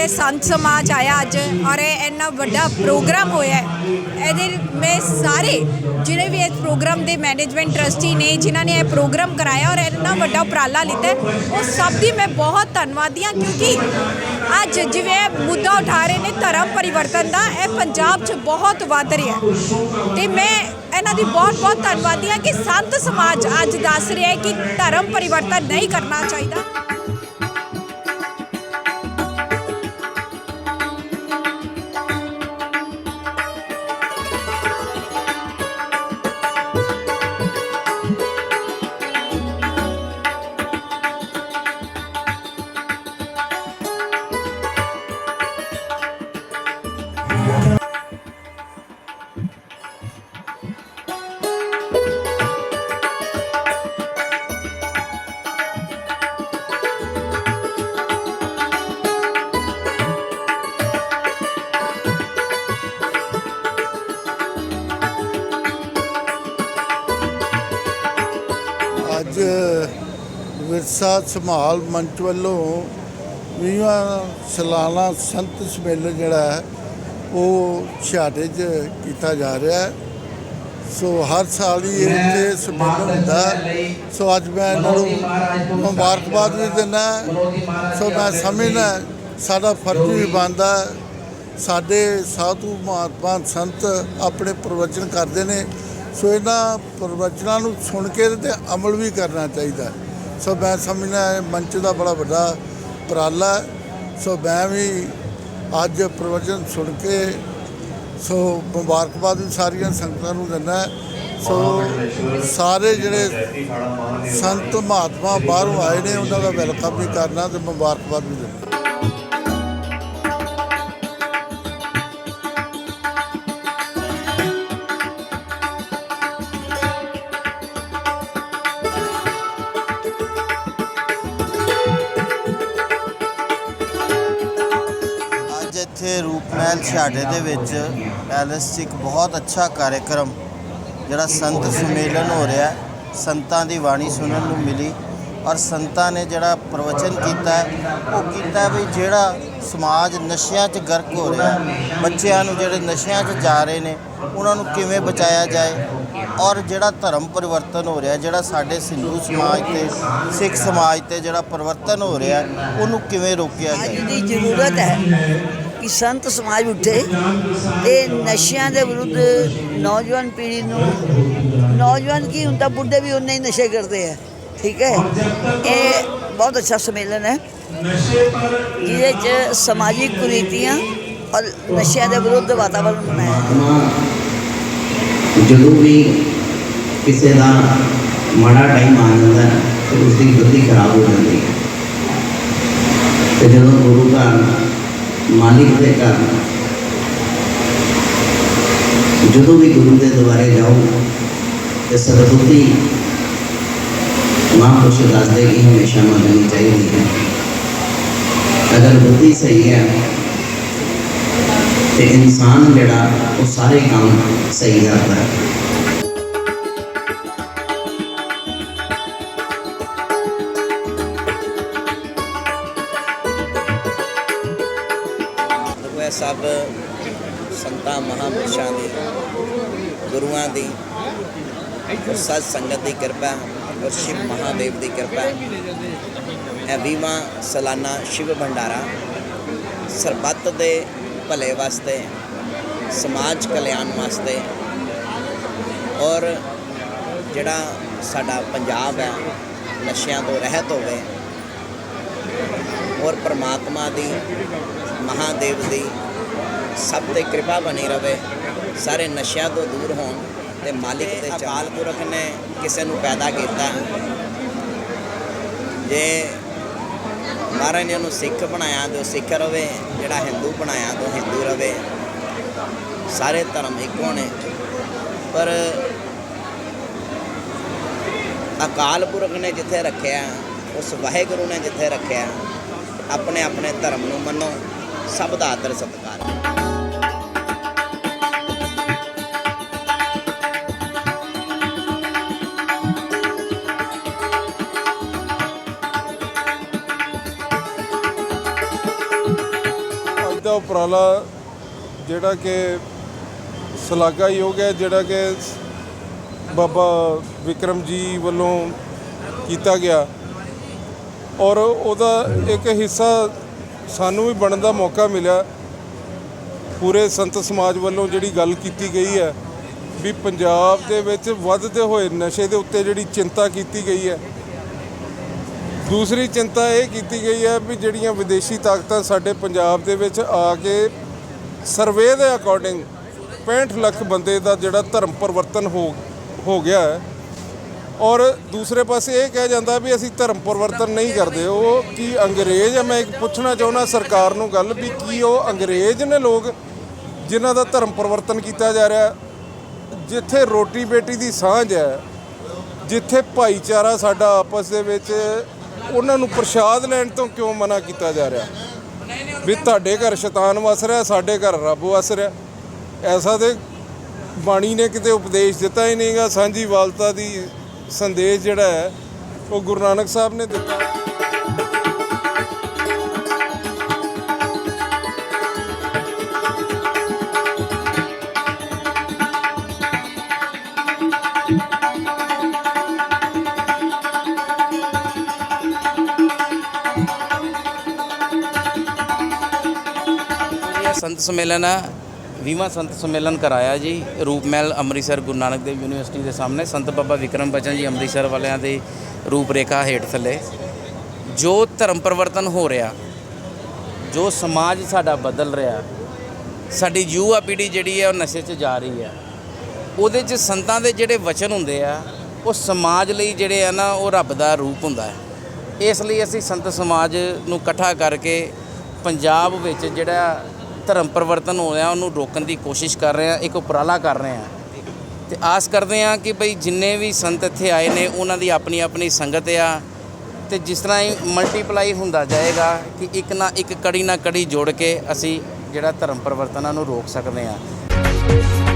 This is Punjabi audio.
ਤੇ ਸੰਤ ਸਮਾਜ ਆਇਆ ਅੱਜ ਔਰ ਇਹ ਇੰਨਾ ਵੱਡਾ ਪ੍ਰੋਗਰਾਮ ਹੋਇਆ ਇਹਦੇ ਮੈਂ ਸਾਰੇ ਜਿਹੜੇ ਵੀ ਇਸ ਪ੍ਰੋਗਰਾਮ ਦੇ ਮੈਨੇਜਮੈਂਟ ਟਰਸਟੀ ਨੇ, ਜਿਨ੍ਹਾਂ ਨੇ ਇਹ ਪ੍ਰੋਗਰਾਮ ਕਰਾਇਆ ਔਰ ਇੰਨਾ ਵੱਡਾ ਉਪਰਾਲਾ ਲਿੱਤਾ ਉਹ ਸਭ ਦੀ ਮੈਂ ਬਹੁਤ ਧੰਨਵਾਦੀ ਹਾਂ ਕਿਉਂਕਿ ਅੱਜ ਜਿਵੇਂ ਮੁੱਦਾ ਉਠਾ ਰਹੇ ਨੇ ਧਰਮ ਪਰਿਵਰਤਨ ਦਾ, ਇਹ ਪੰਜਾਬ 'ਚ ਬਹੁਤ ਵੱਧ ਰਿਹਾ ਹੈ। ਤੇ ਮੈਂ ਇਹਨਾਂ ਦੀ ਬਹੁਤ ਬਹੁਤ ਧੰਨਵਾਦੀ ਹਾਂ ਕਿ ਸੰਤ ਸਮਾਜ ਅੱਜ ਦੱਸ ਰਿਹਾ ਹੈ ਕਿ ਧਰਮ ਪਰਿਵਰਤਨ ਨਹੀਂ ਕਰਨਾ ਚਾਹੀਦਾ। ਵਿਰਸਾ ਸੰਭਾਲ ਮੰਚ ਵੱਲੋਂ ਵੀਹਾਂ ਸਾਲਾਨਾ ਸੰਤ ਸੰਮੇਲਨ ਜਿਹੜਾ ਹੈ ਉਹ ਛਾਟੇ 'ਚ ਕੀਤਾ ਜਾ ਰਿਹਾ ਹੈ ਸੋ ਹਰ ਸਾਲ ਹੀ ਇੱਥੇ ਸੰਮੇਲਨ ਹੁੰਦਾ। ਸੋ ਅੱਜ ਮੈਂ ਇਹਨਾਂ ਨੂੰ ਮੁਬਾਰਕਬਾਦ ਵੀ ਦਿੰਦਾ ਸੋ ਮੈਂ ਸਮਝਦਾ ਸਾਡਾ ਫਰਜ਼ ਵੀ ਬਣਦਾ। ਸਾਡੇ ਸਾਧੂ ਮਹਾਤਮਾ ਸੰਤ ਆਪਣੇ ਪ੍ਰਵਚਨ ਕਰਦੇ ਨੇ ਸੋ ਇਹਨਾਂ ਪ੍ਰਵਚਨਾਂ ਨੂੰ ਸੁਣ ਕੇ ਤੇ ਅਮਲ ਵੀ ਕਰਨਾ ਚਾਹੀਦਾ। ਸੋ ਮੈਂ ਸਮਝਣਾ ਇਹ ਮੰਚ ਦਾ ਬੜਾ ਵੱਡਾ ਉਪਰਾਲਾ ਸੋ ਮੈਂ ਵੀ ਅੱਜ ਪ੍ਰਵਚਨ ਸੁਣ ਕੇ, ਸੋ ਮੁਬਾਰਕਬਾਦ ਵੀ ਸਾਰੀਆਂ ਸੰਗਤਾਂ ਨੂੰ ਦਿੰਦਾ ਸੋ ਸਾਰੇ ਜਿਹੜੇ ਸੰਤ ਮਹਾਤਮਾ ਬਾਹਰੋਂ ਆਏ ਨੇ, ਉਹਨਾਂ ਦਾ ਵੈਲਕਮ ਵੀ ਕਰਨਾ ਤੇ ਮੁਬਾਰਕਬਾਦ ਵੀ ਦਿੰਦਾ। ਅੱਜ ਇੱਥੇ ਰੂਪਮਹਿਲ ਛਾੜੇ ਦੇ ਵਿੱਚ ਪੈਲਸ 'ਚ ਇੱਕ ਬਹੁਤ ਅੱਛਾ ਕਾਰਜਕ੍ਰਮ ਜਿਹੜਾ ਸੰਤ ਸੰਮੇਲਨ ਹੋ ਰਿਹਾ ਸੰਤਾਂ ਦੀ ਬਾਣੀ ਸੁਣਨ ਨੂੰ ਮਿਲੀ ਔਰ ਸੰਤਾਂ ਨੇ ਜਿਹੜਾ ਪ੍ਰਵਚਨ ਕੀਤਾ ਉਹ ਕੀਤਾ ਵੀ ਜਿਹੜਾ ਸਮਾਜ ਨਸ਼ਿਆਂ 'ਚ ਗਰਕ ਹੋ ਰਿਹਾ ਬੱਚਿਆਂ ਨੂੰ ਜਿਹੜੇ ਨਸ਼ਿਆਂ 'ਚ ਜਾ ਰਹੇ ਨੇ, ਉਹਨਾਂ ਨੂੰ ਕਿਵੇਂ ਬਚਾਇਆ ਜਾਏ ਔਰ ਜਿਹੜਾ ਧਰਮ ਪਰਿਵਰਤਨ ਹੋ ਰਿਹਾ, ਜਿਹੜਾ ਸਾਡੇ ਹਿੰਦੂ ਸਮਾਜ ਤੇ ਸਿੱਖ ਸਮਾਜ ਤੇ ਜਿਹੜਾ ਪਰਿਵਰਤਨ ਹੋ ਰਿਹਾ, ਉਹਨੂੰ ਕਿਵੇਂ ਰੋਕਿਆ ਅੱਜ ਜਾਏ ਦੀ ਜ਼ਰੂਰਤ ਹੈ। ਕਿ ਸੰਤ ਸਮਾਜ ਉੱਠੇ ਤੇ ਨਸ਼ਿਆਂ ਦੇ ਵਿਰੁੱਧ ਨੌਜਵਾਨ ਪੀੜ੍ਹੀ ਨੂੰ ਨੌਜਵਾਨ ਕੀ ਹੁੰਦਾ ਬੁੱਢੇ ਵੀ ਉਨੇ ਹੀ ਨਸ਼ੇ ਕਰਦੇ ਆ ਠੀਕ ਹੈ ਇਹ ਬਹੁਤ ਅੱਛਾ ਸੰਮੇਲਨ ਹੈ ਜਿਹਦੇ ਚ ਸਮਾਜਿਕ ਕੁਰੀਤੀਆਂ ਔਰ ਨਸ਼ਿਆਂ ਦੇ ਵਿਰੁੱਧ ਵਾਤਾਵਰਣ ਬਣਾਇਆ ਹੈ ਮਾਂ ਜਦੋਂ ਵੀ ਕਿਸੇ ਦਾ ਮਾੜਾ ਟਾਈਮ ਆ ਜਾਂਦਾ ਹੈ, ਤੇ ਉਸ ਦੀ ਬੁੱਧੀ ਖਰਾਬ ਹੋ ਜਾਂਦੀ ਹੈ ਤੇ ਜਦੋਂ ਗੁਰੂ ਘਰ ਮਾਲਿਕ ਦੇ ਘਰ ਜਦੋਂ ਵੀ ਗੁਰੂ ਦੇ ਦੁਆਰੇ ਜਾਓ ਤੇ ਸਤਬੁੱਧੀ ਮਹਾਂਪੁਰਸ਼ ਦੱਸਦੇ ਕਿ ਹਮੇਸ਼ਾ ਮੰਨਣੀ ਚਾਹੀਦੀ ਹੈ ਅਗਰ ਬੁੱਧੀ ਸਹੀ ਹੈ ਤੇ ਇਨਸਾਨ ਜਿਹੜਾ ਉਹ ਸਾਰੇ ਕੰਮ ਸਹੀ ਕਰਦਾ ਹੈ ਸੰਤਾਂ ਦੀ ਗੁਰੂਆਂ ਦੀ ਔਰ ਸਤ ਸੰਗਤ ਦੀ ਕਿਰਪਾ, ਔਰ ਸ਼ਿਵ ਮਹਾਦੇਵ ਦੀ ਕਿਰਪਾ। ਇਹ ਵੀਵਾਂ ਸਾਲਾਨਾ ਸ਼ਿਵ ਭੰਡਾਰਾ ਸਰਬੱਤ ਦੇ ਭਲੇ ਵਾਸਤੇ, ਸਮਾਜ ਕਲਿਆਣ ਵਾਸਤੇ, ਔਰ ਜਿਹੜਾ ਸਾਡਾ ਪੰਜਾਬ ਹੈ, ਨਸ਼ਿਆਂ ਤੋਂ ਰਹਿਤ ਹੋਵੇ, ਔਰ ਪ੍ਰਮਾਤਮਾ ਦੀ, ਮਹਾਦੇਵ ਦੀ ਸਭ ਤੇ ਕਿਰਪਾ ਬਣੀ ਰਵੇ, ਸਾਰੇ ਨਸ਼ਿਆਂ ਤੋਂ ਦੂਰ ਹੋਣ ਤੇ ਮਾਲਿਕ ਦੇ ਚਾਲ ਪੁਰਖ ਨੇ ਕਿਸੇ ਨੂੰ ਪੈਦਾ ਕੀਤਾ। ਜੇ ਮਹਾਰਾਜ ਨੇ ਉਹਨੂੰ ਸਿੱਖ ਬਣਾਇਆ ਤੇ ਉਹ ਸਿੱਖ ਰਵੇ, ਜਿਹੜਾ ਹਿੰਦੂ ਬਣਾਇਆ ਤੇ ਹਿੰਦੂ ਰਵੇ। ਸਾਰੇ ਧਰਮ ਇੱਕੋ ਨੇ। ਪਰ ਅਕਾਲ ਪੁਰਖ ਨੇ ਜਿੱਥੇ ਰੱਖਿਆ, ਉਸ ਵਾਹਿਗੁਰੂ ਨੇ ਜਿੱਥੇ ਰੱਖਿਆ, ਆਪਣੇ ਆਪਣੇ ਧਰਮ ਨੂੰ ਮੰਨੋ, ਸਭ ਦਾ ਆਦਰ ਸਤਿਕਾਰ। ਦਾ ਉਪਰਾਲਾ ਜਿਹੜਾ ਕਿ ਸ਼ਲਾਘਾਯੋਗ ਹੈ ਜਿਹੜਾ ਕਿ ਬਾਬਾ ਵਿਕਰਮ ਜੀ ਵੱਲੋਂ ਕੀਤਾ ਗਿਆ। ਔਰ ਉਹਦਾ ਇੱਕ ਹਿੱਸਾ ਸਾਨੂੰ ਵੀ ਬਣਨ ਦਾ ਮੌਕਾ ਮਿਲਿਆ। ਪੂਰੇ ਸੰਤ ਸਮਾਜ ਵੱਲੋਂ ਜਿਹੜੀ ਗੱਲ ਕੀਤੀ ਗਈ ਹੈ ਵੀ ਪੰਜਾਬ ਦੇ ਵਿੱਚ ਵੱਧਦੇ ਹੋਏ ਨਸ਼ੇ ਦੇ ਉੱਤੇ ਜਿਹੜੀ ਚਿੰਤਾ ਕੀਤੀ ਗਈ ਹੈ ਦੂਸਰੀ ਚਿੰਤਾ ਇਹ ਕੀਤੀ ਗਈ ਹੈ ਵੀ ਜਿਹੜੀਆਂ ਵਿਦੇਸ਼ੀ ਤਾਕਤਾਂ ਸਾਡੇ ਪੰਜਾਬ ਦੇ ਵਿੱਚ ਆ ਕੇ ਸਰਵੇ ਦੇ ਅਕੋਰਡਿੰਗ 65 ਲੱਖ ਬੰਦੇ ਦਾ ਜਿਹੜਾ ਧਰਮ ਪਰਿਵਰਤਨ ਹੋ ਹੋ ਗਿਆ ਹੈ। ਔਰ ਦੂਸਰੇ ਪਾਸੇ ਇਹ ਕਿਹਾ ਜਾਂਦਾ ਵੀ ਅਸੀਂ ਧਰਮ ਪਰਿਵਰਤਨ ਨਹੀਂ ਕਰਦੇ। ਉਹ ਕੀ ਅੰਗਰੇਜ਼ ਹੈ? ਮੈਂ ਇੱਕ ਪੁੱਛਣਾ ਚਾਹੁੰਦਾ ਸਰਕਾਰ ਨੂੰ ਗੱਲ ਵੀ ਕੀ ਉਹ ਅੰਗਰੇਜ਼ ਨੇ ਲੋਕ ਜਿਨ੍ਹਾਂ ਦਾ ਧਰਮ ਪਰਿਵਰਤਨ ਕੀਤਾ ਜਾ ਰਿਹਾ ਜਿੱਥੇ ਰੋਟੀ ਬੇਟੀ ਦੀ ਸਾਂਝ ਹੈ, ਜਿੱਥੇ ਭਾਈਚਾਰਾ ਸਾਡਾ ਆਪਸ ਦੇ ਵਿੱਚ ਉਹਨਾਂ ਨੂੰ ਪ੍ਰਸ਼ਾਦ ਲੈਣ ਤੋਂ ਕਿਉਂ ਮਨਾ ਕੀਤਾ ਜਾ ਰਿਹਾ? ਵੀ ਤੁਹਾਡੇ ਘਰ ਸ਼ੈਤਾਨ ਵਸ ਰਿਹਾ, ਸਾਡੇ ਘਰ ਰੱਬ ਵਸ ਰਿਹਾ। ਐਸਾ ਤੇ ਬਾਣੀ ਨੇ ਕਿਤੇ ਉਪਦੇਸ਼ ਦਿੱਤਾ ਹੀ ਨਹੀਂਗਾ ਸਾਂਝੀ ਵਾਲਤਾ ਦੀ ਸੰਦੇਸ਼ ਜਿਹੜਾ ਹੈ, ਉਹ ਗੁਰੂ ਨਾਨਕ ਸਾਹਿਬ ਨੇ ਦਿੱਤਾ। ਸੰਤ ਸੰਮੇਲਨ ਹੈ 20ਵਾਂ ਸੰਤ ਸੰਮੇਲਨ ਕਰਾਇਆ ਜੀ ਰੂਪਮਹਿਲ ਅੰਮ੍ਰਿਤਸਰ ਗੁਰੂ ਨਾਨਕ ਦੇਵ ਯੂਨੀਵਰਸਿਟੀ ਦੇ ਸਾਹਮਣੇ। ਸੰਤ ਬਾਬਾ ਵਿਕਰਮ ਬਚਨ ਜੀ ਅੰਮ੍ਰਿਤਸਰ ਵਾਲਿਆਂ ਦੀ ਰੂਪਰੇਖਾ ਹੇਠ ਥੱਲੇ। ਜੋ ਧਰਮ ਪਰਿਵਰਤਨ ਹੋ ਰਿਹਾ, ਜੋ ਸਮਾਜ ਸਾਡਾ ਬਦਲ ਰਿਹਾ, ਸਾਡੀ ਯੂਵਾ ਪੀੜ੍ਹੀ ਜਿਹੜੀ ਹੈ ਉਹ ਨਸ਼ੇ 'ਚ ਜਾ ਰਹੀ ਹੈ, ਉਹਦੇ 'ਚ ਸੰਤਾਂ ਦੇ ਜਿਹੜੇ ਵਚਨ ਹੁੰਦੇ ਆ, ਉਹ ਸਮਾਜ ਲਈ ਜਿਹੜੇ ਆ ਨਾ, ਉਹ ਰੱਬ ਦਾ ਰੂਪ ਹੁੰਦਾ ਹੈ। ਇਸ ਲਈ ਅਸੀਂ ਸੰਤ ਸਮਾਜ ਨੂੰ ਇਕੱਠਾ ਕਰਕੇ ਪੰਜਾਬ ਵਿੱਚ ਜਿਹੜਾ ਧਰਮ ਪਰਿਵਰਤਨ ਹੋ ਰਿਹਾ, ਉਹਨੂੰ ਰੋਕਣ ਦੀ ਕੋਸ਼ਿਸ਼ ਕਰ ਰਹੇ ਹਾਂ, ਇੱਕ ਉਪਰਾਲਾ ਕਰ ਰਹੇ ਹਾਂ। ਤੇ ਆਸ ਕਰਦੇ ਹਾਂ ਕਿ ਭਈ ਜਿੰਨੇ ਵੀ ਸੰਤ ਇੱਥੇ ਆਏ ਨੇ, ਉਹਨਾਂ ਦੀ ਆਪਣੀ ਆਪਣੀ ਸੰਗਤ ਆ। ਤੇ ਜਿਸ ਤਰ੍ਹਾਂ ਹੀ ਮਲਟੀਪਲਾਈ ਹੁੰਦਾ ਜਾਏਗਾ ਕਿ ਇੱਕ ਨਾ ਇੱਕ ਕੜੀ ਨਾ ਕੜੀ ਜੋੜ ਕੇ ਅਸੀਂ ਜਿਹੜਾ ਧਰਮ ਪਰਿਵਰਤਨਾਂ ਨੂੰ ਰੋਕ ਸਕਦੇ ਹਾਂ।